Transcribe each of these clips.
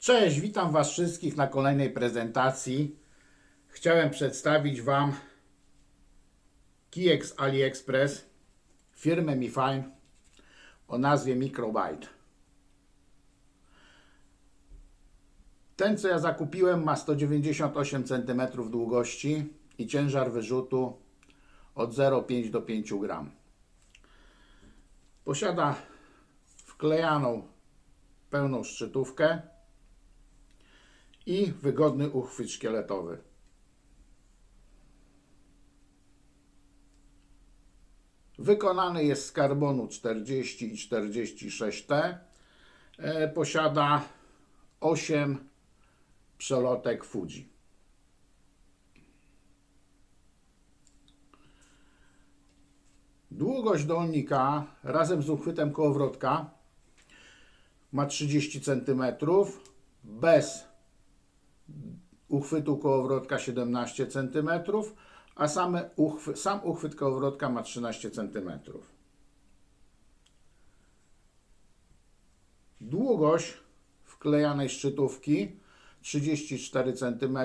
Cześć, witam Was wszystkich na kolejnej prezentacji. Chciałem przedstawić Wam kijek z AliExpress firmy MiFine o nazwie Microbyte. Ten, co ja zakupiłem, ma 198 cm długości i ciężar wyrzutu od 0,5 do 5 gram. Posiada wklejaną pełną szczytówkę i wygodny uchwyt szkieletowy. Wykonany jest z karbonu 40 i 46T. E, Posiada 8 przelotek Fuji. Długość dolnika razem z uchwytem kołowrotka ma 30 cm, bez uchwytu kołowrotka 17 cm, a same uchwy, sam uchwyt kołowrotka ma 13 cm. Długość wklejanej szczytówki 34 cm,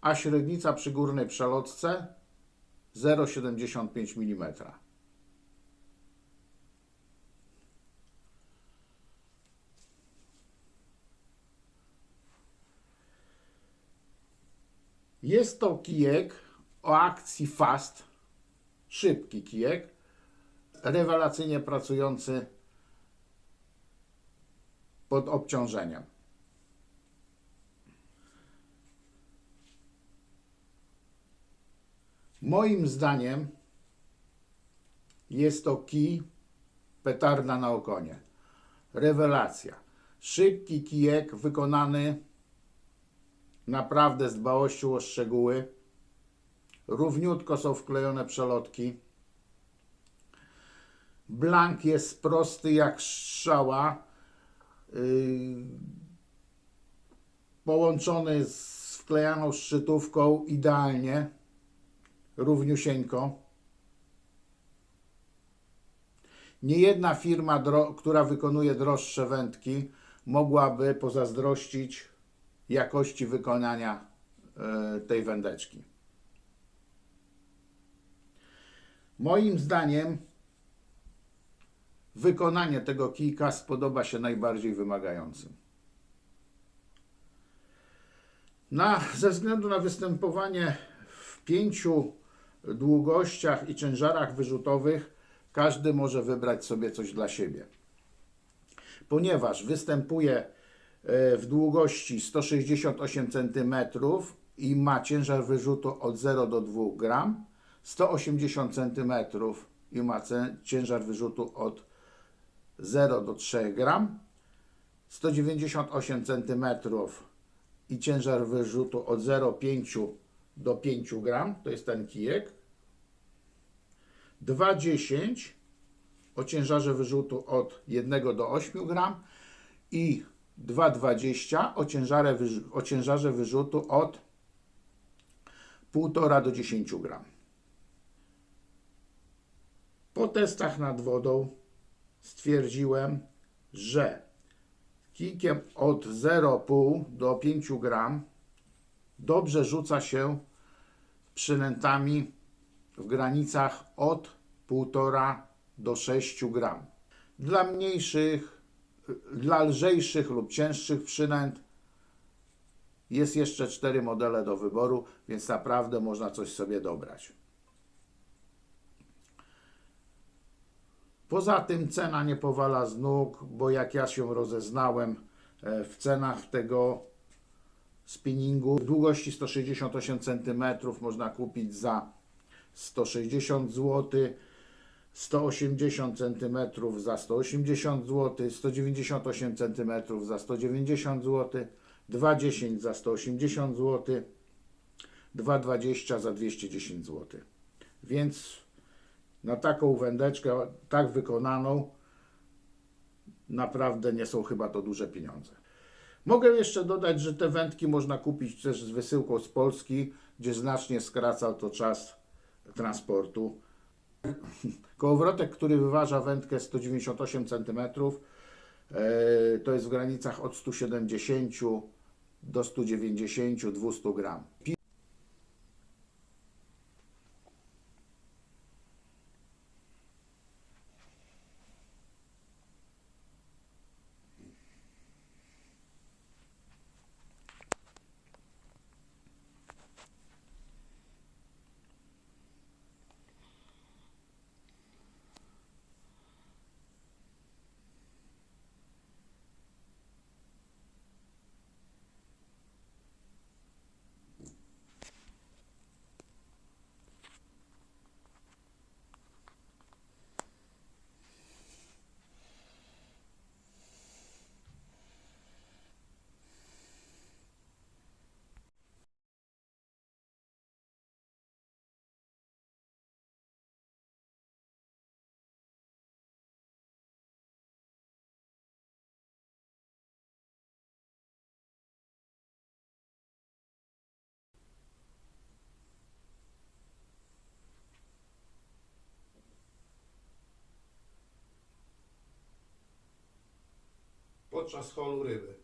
a średnica przy górnej przelotce 0,75 mm. Jest to kijek o akcji fast, szybki kijek, rewelacyjnie pracujący pod obciążeniem. Moim zdaniem jest to kij petarda na okonie. Rewelacja. Szybki kijek wykonany naprawdę z dbałością o szczegóły. Równiutko są wklejone przelotki. Blank jest prosty jak strzała. Yy, połączony z wklejaną szczytówką idealnie. Równiusieńko. Nie jedna firma, która wykonuje droższe wędki, mogłaby pozazdrościć jakości wykonania e, tej wędeczki. Moim zdaniem wykonanie tego kijka spodoba się najbardziej wymagającym. Na, ze względu na występowanie w pięciu długościach i ciężarach wyrzutowych, każdy może wybrać sobie coś dla siebie. Ponieważ występuje w długości 168 cm i ma ciężar wyrzutu od 0 do 2 gram, 180 cm i ma ciężar wyrzutu od 0 do 3 gram, 198 cm i ciężar wyrzutu od 0,5 do 5 gram, to jest ten kijek, 2,10 o ciężarze wyrzutu od 1 do 8 gram i 2,20 o, ciężarze o ciężarze wyrzutu od 1,5 do 10 gram. Po testach nad wodą stwierdziłem, że kijkiem od 0,5 do 5 gram dobrze rzuca się przynętami w granicach od 1,5 do 6 gram. Dla mniejszych, dla lżejszych lub cięższych przynęt jest jeszcze cztery modele do wyboru, więc naprawdę można coś sobie dobrać. Poza tym cena nie powala z nóg, bo jak ja się rozeznałem e, w cenach tego spinningu długości 168 cm można kupić za 160 zł, 180 cm za 180 zł, 198 cm za 190 zł, 2,10 za 180 zł, 2,20 za 210 zł. Więc na taką wędeczkę, tak wykonaną, naprawdę nie są chyba to duże pieniądze. Mogę jeszcze dodać, że te wędki można kupić też z wysyłką z Polski, gdzie znacznie skraca to czas transportu. Kołowrotek, który wyważa wędkę 198 cm, E, To jest w granicach od 170 do 190, 200 gram. Podczas holu ryby.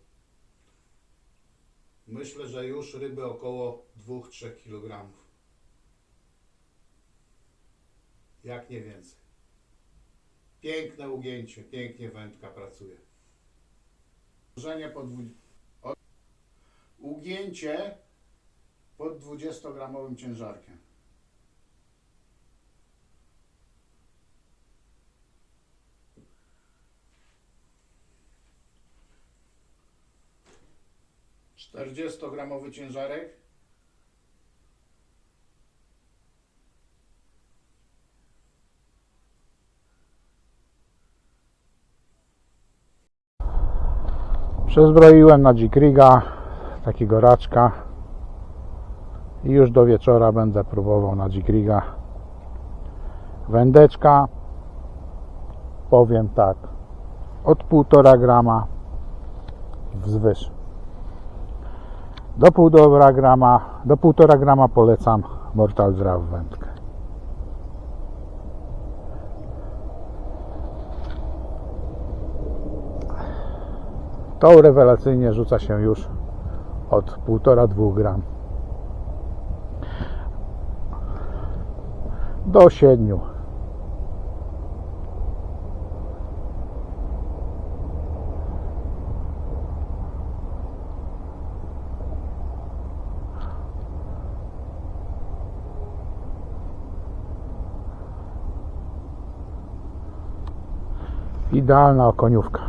Myślę, że już ryby około 2-3 kg. Jak nie więcej. Piękne ugięcie, pięknie wędka pracuje. Ugięcie pod 20-gramowym ciężarkiem. Czterdziestogramowy ciężarek. Przezbroiłem na Dzikriga takiego raczka. I już do wieczora będę próbował na Dzikriga. Wędeczka powiem tak od 1,5 grama wzwyż do 1,5 grama do 1,5 grama polecam Mortal Draw wędkę To rewelacyjnie rzuca się już od 1,5-2 gram do 7. Idealna okoniówka.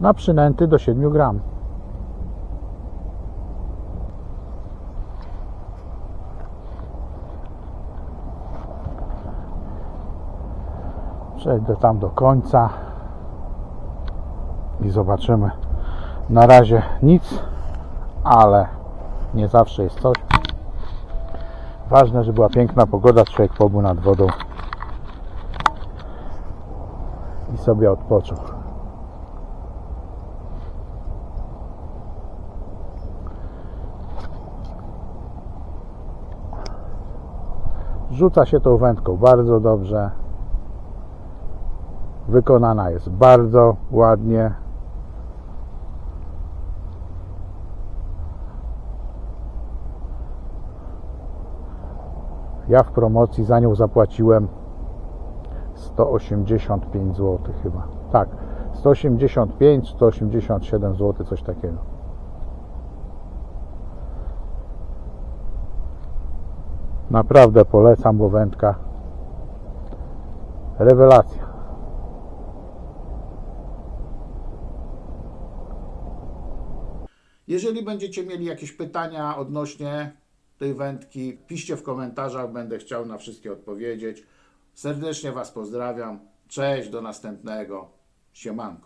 na przynęty do 7 gram. Przejdę tam do końca i zobaczymy. Na razie nic, ale nie zawsze jest coś. Ważne, że była piękna pogoda, człowiek pobył nad wodą i sobie odpoczął. Rzuca się tą wędką bardzo dobrze. Wykonana jest bardzo ładnie. Ja w promocji za nią zapłaciłem 185 zł chyba. Tak, 185, 187 zł, coś takiego. Naprawdę polecam, bo wędka rewelacja. Jeżeli będziecie mieli jakieś pytania odnośnie tej wędki, piszcie w komentarzach, będę chciał na wszystkie odpowiedzieć. Serdecznie Was pozdrawiam. Cześć, do następnego. Siemanko.